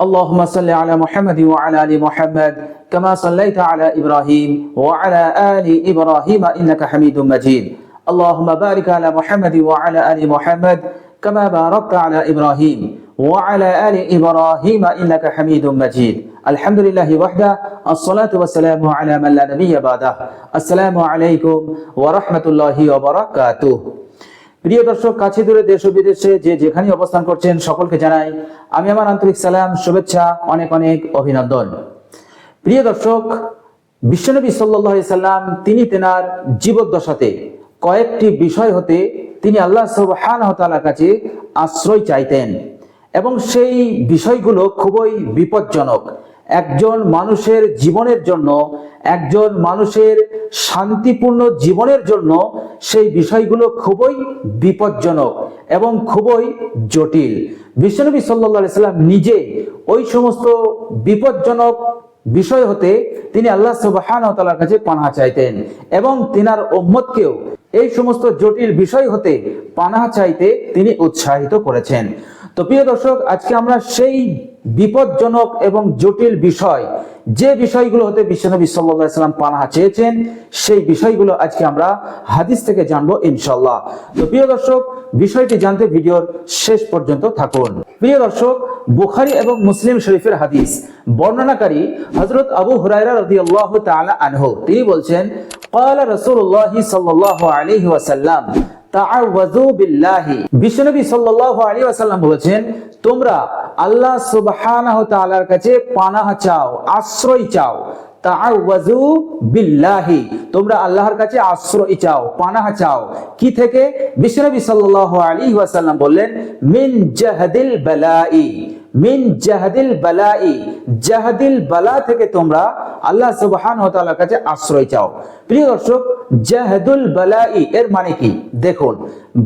اللهم صل على محمد وعلى آل محمد كما صليت على إبراهيم وعلى آل إبراهيم إنك حميد مجيد. اللهم بارك على محمد وعلى آل محمد كما باركت على إبراهيم وعلى آل إبراهيم إنك حميد مجيد. الحمد لله وحده الصلاة والسلام على من لا نبي بعده. السلام عليكم ورحمة الله وبركاته. প্রিয় দর্শক, কাছে দূরে দেশ ও বিদেশে যে যেখানে অবস্থান করছেন, সকলকে জানাই আমি আমার আন্তরিক সালাম, শুভেচ্ছা, অনেক অনেক অভিনন্দন। প্রিয় দর্শক, বিশ্বনবী সাল্লাহ সাল্লাম, তিনি তেনার জীবদ্দশাতে কয়েকটি বিষয় হতে তিনি আল্লাহ সুবহান তাআলার কাছে আশ্রয় চাইতেন এবং সেই বিষয়গুলো খুবই বিপজ্জনক। একজন মানুষের জীবনের জন্য, একজন মানুষের শান্তিপূর্ণ জীবনের জন্য সেই বিষয়গুলো খুবই বিপজ্জনক এবং খুবই জটিল। বিশ্বনবী সাল্লা সাল্লাম নিজে ওই সমস্ত বিপজ্জনক বিষয় হতে তিনি আল্লাহ সুবাহান তালার কাছে পানা চাইতেন এবং তিনার ওম্মতকেও এই সমস্ত জটিল বিষয় হতে পানাহা চাইতে তিনি উৎসাহিত করেছেন। তো প্রিয় দর্শক আজকে আমরা সেই বিপজ্জনক এবং জটিল বিষয় যে বিষয়গুলো হতে বিশ্বনবী সাল্লাহ সাল্লাম পানাহা চেয়েছেন সেই বিষয়গুলো আজকে আমরা হাদিস থেকে জানবো ইনশাল্লাহ তো প্রিয় দর্শক বিষয়টি জানতে ভিডিওর শেষ পর্যন্ত থাকুন প্রিয় দর্শক বুখারি এবং মুসলিম শরীফের হাদিস বর্ণনাকারী হজরত আবু হুরায়রা রাদিয়াল্লাহু তাআলা আনহু তিনি বলছেন قال رسول الله صلى الله عليه وسلم তাআওয়াযু বিল্লাহি বিশ্বনবী সাল্লাল্লাহু আলাইহি ওয়াসাল্লাম বলেছেন, তোমরা আল্লাহ সুবহানাহু তাআলার কাছে পানাহ চাও, আশ্রয় চাও। তাআওয়াযু বিল্লাহি। তোমরা আল্লাহর কাছে আশ্রয় চাও, পানাহ চাও। কি থেকে? বিশ্বনবী সাল্লাল্লাহু আলাইহি ওয়াসাল্লাম বললেন, মিন জাহাদিল বালাই মিন জাহাদিল বালাই জাহাদিল বালা থেকে তোমরা আল্লাহ সুবহানাহু ওয়া তাআলার কাছে আশ্রয় চাও। প্রিয় দর্শক, জাহাদুল বালাই এর মানে কি? দেখুন,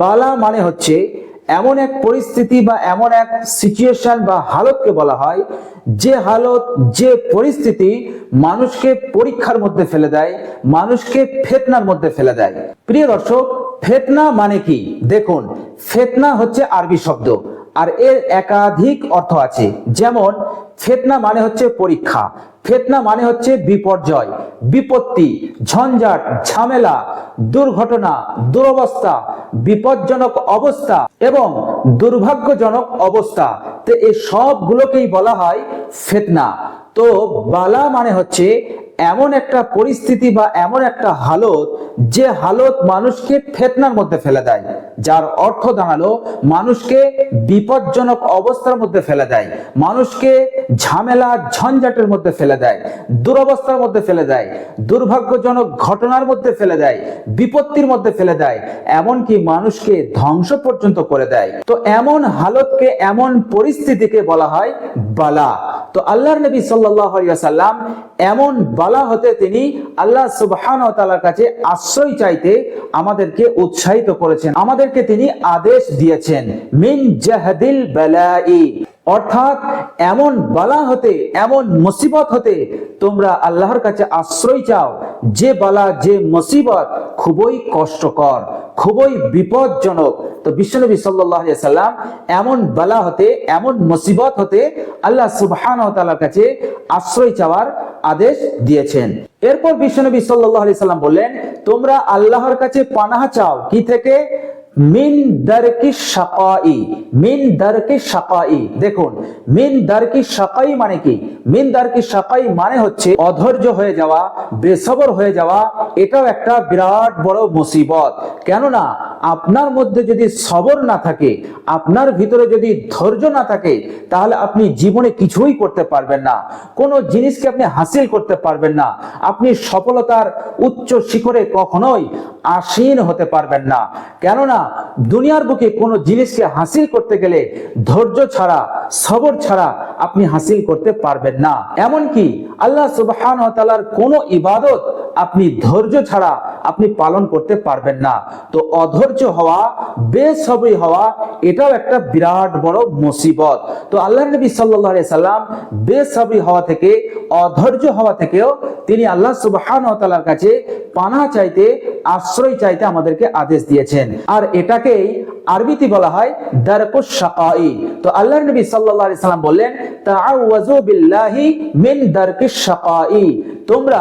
বালা মানে হচ্ছে এমন এক পরিস্থিতি বা এমন এক সিচুয়েশন বা হালতকে বলা হয়, যে হালত, যে পরিস্থিতি মানুষকে পরীক্ষার মধ্যে ফেলে দেয়, মানুষকে ফেতনার মধ্যে ফেলে দেয়। প্রিয় দর্শক, ফেতনা মানে কি? দেখুন, ফেতনা হচ্ছে আরবি শব্দ, আর এর একাধিক অর্থ আছে। যেমন ফেতনা মানে হচ্ছে পরীক্ষা। ফেতনা মানে হচ্ছে বিপর্যয়, বিপত্তি, ঝঞ্ঝাট, ঝামেলা, দুর্ঘটনা, দুরবস্থা, বিপজ্জনক অবস্থা এবং দুর্ভাগ্যজনক অবস্থা। তো এই সবগুলোকেই বলা হয় ফেতনা। তো বালা মানে হচ্ছে এমন একটা পরিস্থিতি বা এমন একটা হালত যে হালত মানুষকে ফেতনার মধ্যে ফেলে দেয়, যার অর্থ দাঁড়াল মানুষকে বিপজ্জনক অবস্থার মধ্যে ফেলে দেয়, মানুষকে ঝামেলা ঝঞ্ঝাটের মধ্যে ফেলে দেয়, দুরবস্থার মধ্যে ফেলে দেয়, দুর্ভাগ্যজনক ঘটনার মধ্যে ফেলে দেয়, বিপত্তির মধ্যে ফেলে দেয়, এমনকি মানুষকে ধ্বংস পর্যন্ত করে দেয়। তো এমন হালতকে, এমন পরিস্থিতিকে বলা হয় বালা। তো আল্লাহর নবী সাল্লাহ সাল্লাম এমন বালা হতে তিনি আল্লাহ সুবহান তালার কাছে আশ্রয় চাইতে আমাদেরকে উৎসাহিত করেছেন। আমাদেরকে তিনি আদেশ দিয়েছেন, মিন জাহাদিল বেলাই অর্থাৎ এমন বালা হতে, এমন মুসিবত হতে তোমরা আল্লাহর কাছে আশ্রয় চাও। যে বালা, যে মুসিবত খুবই কষ্টকর। খুবই বিপদজনক তো বিশ্বনবী সাল্লাম এমন বালা হতে, এমন মুসিবত হতে আল্লাহ সুবহান কাছে আশ্রয় চাওয়ার আদেশ দিয়েছেন। এরপর বিশ্বনবী সাল্লাহ সাল্লাম বললেন, তোমরা আল্লাহর কাছে পানাহা চাও। কি থেকে? মিন দারকি সাকাই মিন দারকি সাকাই দেখুন, মিন দারকি সাকাই মানে কি? মিন দারকি সাকাই মানে হচ্ছে অধৈর্য হয়ে যাওয়া, বেসবর হয়ে যাওয়া, এটাও একটা বিরাট বড় মুসিবত। কেননা, আপনার মধ্যে যদি সবর না থাকে, আপনার ভিতরে যদি ধৈর্য না থাকে, তাহলে আপনি জীবনে কিছুই করতে পারবেন না। কোনো জিনিসকে আপনি হাসিল করতে পারবেন না। আপনি সফলতার উচ্চ শিখরে কখনোই আসীন হতে পারবেন না। কেননা দুনিয়ার বুকে কোনো জিনিসকে হাসিল করতে গেলে ধৈর্য ছাড়া, সবর ছাড়া আপনি হাসিল করতে পারবেন না। এমনকি আল্লাহ সুবাহ কোনো ইবাদত আপনি ধৈর্য ছাড়া আপনি পালন করতে পারবেন না। তো অধৈর্য হওয়া, বেসবরি হওয়া, এটাও একটা বিরাট বড় মুসিবত। তো আল্লাহ নবী সাল্লাহ সাল্লাম বেসবরি হওয়া থেকে, অধৈর্য হওয়া থেকেও তিনি আল্লাহ সুবাহর কাছে পানা চাইতে, আশ্রয় চাইতে আমাদেরকে আদেশ দিয়েছেন। আর এটাকেই আরবিতে বলা হয় দারকুশ শাকাই। তো আল্লাহর নবী সাল্লাল্লাহু আলাইহি সাল্লাম বললেন তাআওয়াজু বিল্লাহি মিন দারকিশ শাকাই। তোমরা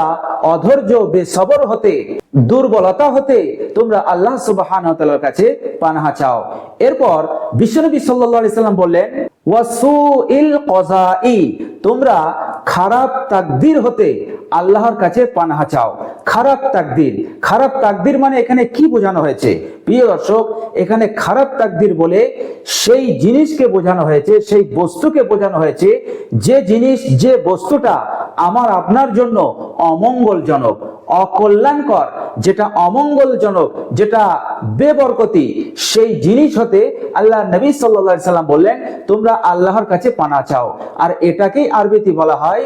অধৈর্য, বেসবর হতে, দুর্বলতা হতে তোমরা আল্লাহ সুবহানাহু ওয়া তাআলার কাছে পানাহ চাও। এরপর বিশ্বনবী সাল্লাল্লাহু আলাইহি সাল্লাম বললেন, ওয়াসুইল কজাই। তোমরা খারাপ তাকদির হতে আল্লাহর কাছে পানাহ চাও। খারাপ তাকদির। খারাপ তাকদির মানে এখানে কি বোঝানো হয়েছে? প্রিয় দর্শক, এখানে খারাপ তাকদির বলে সেই জিনিসকে বোঝানো হয়েছে, সেই বস্তুকে বোঝানো হয়েছে, যে জিনিস, যে বস্তুটা আমার আপনার জন্য অমঙ্গলজনক, অকল্যাণকর, যেটা অমঙ্গলজনক, যেটা বেবরকতি, সেই জিনিস হতে আল্লাহ নবী সাল্লা সাল্লাম বললেন, তোমরা আল্লাহর কাছে পানা চাও। আর এটাকেই আরবিতে বলা হয়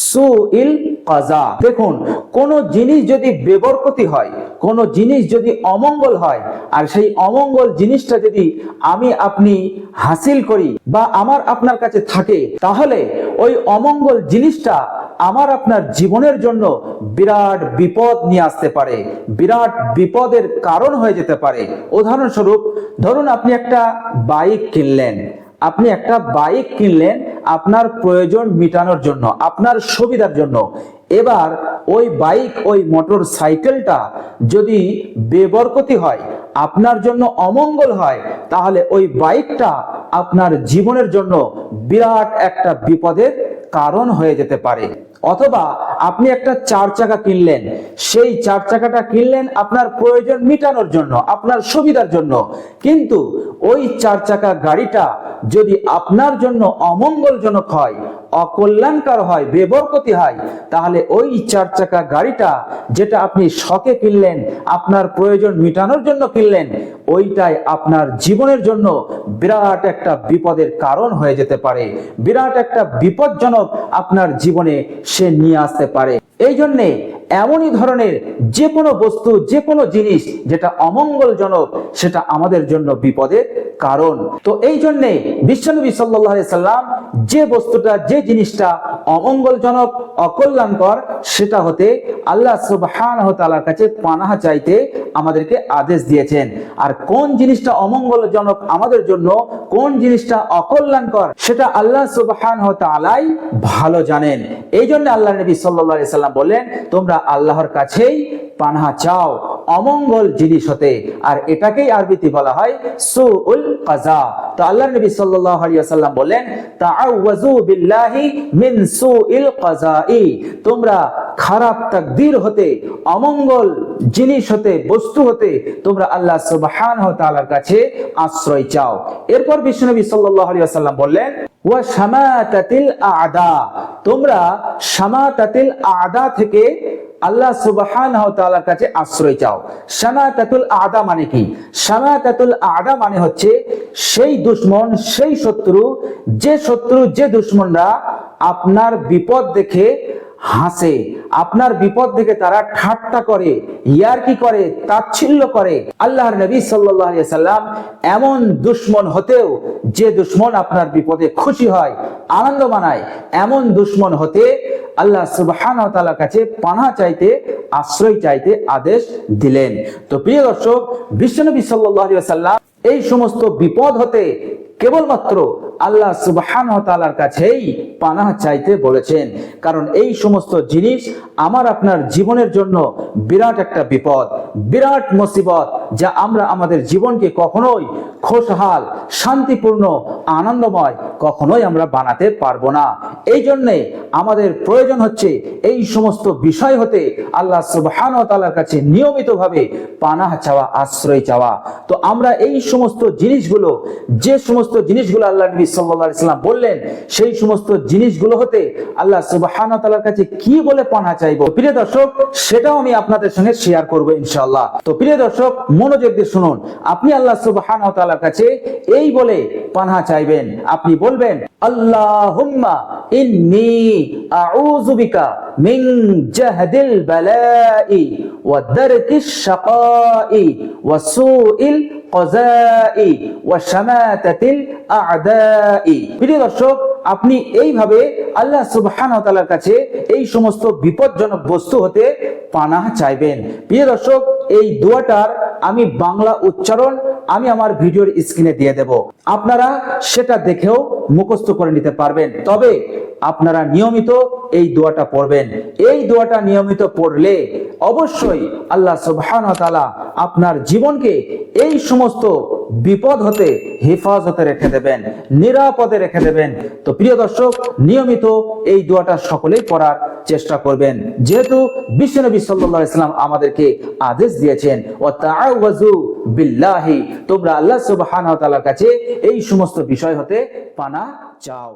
সুইল কাজা দেখুন, কোন জিনিস যদি বেবরকতি হয়, কোন জিনিস যদি অমঙ্গল হয়, আর সেই অমঙ্গল জিনিসটা যদি আমি আপনি হাসিল করি বা আমার আপনার কাছে থাকে, তাহলে ওই অমঙ্গল জিনিসটা আমার আপনার জীবনের জন্য বিরাট বিপদ নিয়ে আসতে পারে, বিরাট বিপদের কারণ হয়ে যেতে পারে। উদাহরণস্বরূপ, ধরুন আপনি একটা বাইক কিনলেন। আপনি একটা বাইক কিনলেন আপনার প্রয়োজন মিটানোর জন্য, আপনার সুবিধার জন্য। এবার ওই বাইক, ওই মোটর সাইকেলটা যদি বেবরকতি হয়, আপনার জন্য অমঙ্গল হয়, তাহলে ওই বাইকটা আপনার জীবনের জন্য বিরাট একটা বিপদের কারণ হয়ে যেতে পারে। অথবা আপনি একটা চার চাকা কিনলেন, সেই চার চাকাটা কিনলেন আপনার প্রয়োজন মিটানোর জন্য, আপনার সুবিধার জন্য। কিন্তু ওই চার চাকা গাড়িটা যদি আপনার জন্য অমঙ্গলজনক হয়, অকল্যাণকর হয়, বেবরকতি হয়, তাহলে ওই চার চাকা গাড়িটা যেটা আপনি শখে কিনলেন, আপনার প্রয়োজন মিটানোর জন্য কিনলেন, ওইটাই আপনার জীবনের জন্য বিরাট একটা বিপদের কারণ হয়ে যেতে পারে। বিরাট একটা বিপজ্জনক আপনার জীবনে সে নিয়ে আসতে পারে। এই জন্যে এমনই ধরনের যে কোনো বস্তু, যে কোনো জিনিস যেটা অমঙ্গলজনক, সেটা আমাদের জন্য বিপদের কারণ। তো এই জন্যে বিশ্বনবী সাল্লাহ সাল্লাম যে বস্তুটা, যে জিনিসটা অমঙ্গলজনক, অকল্যাণকর, সেটা হতে আল্লাহ সুবহান তালার কাছে পানাহা চাইতে আমাদেরকে আদেশ দিয়েছেন। আর কোন জিনিসটা অমঙ্গলজনক আমাদের জন্য, কোন জিনিসটা অকল্যাণকর, সেটা আল্লাহ সুবহান তালাই ভালো জানেন। এই জন্য আল্লাহ নবী সাল্লাহ সাল্লাম বললেন, তোমরা আল্লাহর কাছেই পানাহা চাও, অমঙ্গল জিনিস হতে। আর এটাকেই আরবিতে বলা হয় সুউল কাজা। তো আল্লাহ নবী সাল্লাল্লাহু আলাইহি ওয়াসাল্লাম বলেন তাআওয়াজু বিল্লাহি মিন সুইল কাজাই। তোমরা খারাপ তাকদীর হতে, অমঙ্গল জিনিস হতে, বস্তু হতে, তোমরা আল্লাহ সুবহানাহু ওয়া তাআলার কাছে আশ্রয় চাও। এরপর বিশ্বনবী সাল্লাল্লাহু আলাইহি ওয়াসাল্লাম বললেন, ওয়া শামাতাতিল আদা। তোমরা শামাতাতিল আদা থেকে আল্লাহ সুবহানাহু ওয়া তাআলার কাছে আশ্রয় চাও। শামাতাতুল আদা মানে কি? শামাতাতুল আদা মানে হচ্ছে সেই দুশ্মন, সেই শত্রু, যে শত্রু, যে দুশ্মনরা আপনার বিপদ দেখে হাসে, আপনার বিপদ দেখে তারা ঠাট্টা করে, ইয়ারকি করে, তাচ্ছিল্য করে। আল্লাহর নবী সাল্লাল্লাহু সাল্লাম এমন দুশ্মন হতেও যে দুশ্মন আপনার বিপদে খুশি হয়, আনন্দ মানায়, এমন দুশ্মন হতে আল্লাহ সুবাহান ওয়া কাছে পানা চাইতে, আশ্রয় চাইতে আদেশ দিলেন। তো প্রিয় দর্শক, বিশ্বনবী সাল্লাহ সাল্লাম এই সমস্ত বিপদ হতে কেবলমাত্র আল্লাহ সুবহান তালার কাছেই পানাহ চাইতে বলেছেন। কারণ এই সমস্ত জিনিস আমার আপনার জীবনের জন্য বিরাট একটা বিপদ, বিরাট মুসিবত, যা আমরা আমাদের জীবনকে কখনোই খোশহাল, শান্তিপূর্ণ, আনন্দময় কখনোই আমরা বানাতে পারব না। এই জন্যে আমাদের প্রয়োজন হচ্ছে এই সমস্ত বিষয় হতে আল্লাহ সুবহান তালার কাছে নিয়মিতভাবে পানাহ চাওয়া, আশ্রয় চাওয়া। তো আমরা এই সমস্ত জিনিসগুলো, যে সমস্ত জিনিসগুলো আল্লাহ নবী সাল্লাল্লাহু আলাইহি বললেন, সেই সমস্ত জিনিসগুলো হতে আল্লাহ সুবহানাহু ওয়া তাআলার কাছে কি বলে পানাহ চাইব? প্রিয় দর্শক, সেটাও আমি আপনাদের সঙ্গে শেয়ার করব ইনশাআল্লাহ। তো প্রিয় দর্শক, মনোযোগ দিয়ে শুনুন, আপনি আল্লাহ সুবহানাহু ওয়া তাআলার কাছে এই বলে পানাহ চাইবেন, আপনি বলবেন, আল্লাহুম্মা ইন্নি আউযু বিকা মিন জাহদিল বালাই ওয়া দারকিশ শাকাই ওয়া সুইল প্রিয় দর্শক, আপনি এইভাবে আল্লাহ সুবহান তালার কাছে এই সমস্ত বিপজ্জনক বস্তু হতে পানা চাইবেন। প্রিয় দর্শক, এই দোয়াটার আমি বাংলা উচ্চারণ আমি আমার ভিডিওর স্ক্রিনে দিয়ে দেব। আপনারা সেটা দেখেও মুখস্থ করে নিতে পারবেন। তবে আপনারা নিয়মিত এই দোয়াটা পড়বেন। এই দোয়াটা নিয়মিত পড়লে অবশ্যই আল্লাহ সুবহান আপনার জীবনকে এই সমস্ত বিপদ হতে হেফাজতে রেখে দেবেন, নিরাপদে রেখে দেবেন। তো প্রিয় দর্শক, নিয়মিত এই দোয়াটা সকলেই পড়ার চেষ্টা করবেন। যেহেতু বিশ্বনবী সাল্লাল্লাহু আলাইহি সাল্লাম আমাদেরকে আদেশ দিয়েছেন ও তাআওয়াজু বিল্লাহি তোমরা আল্লাহ সুবহানাহু কাছে এই সমস্ত বিষয় হতে পানা চাও।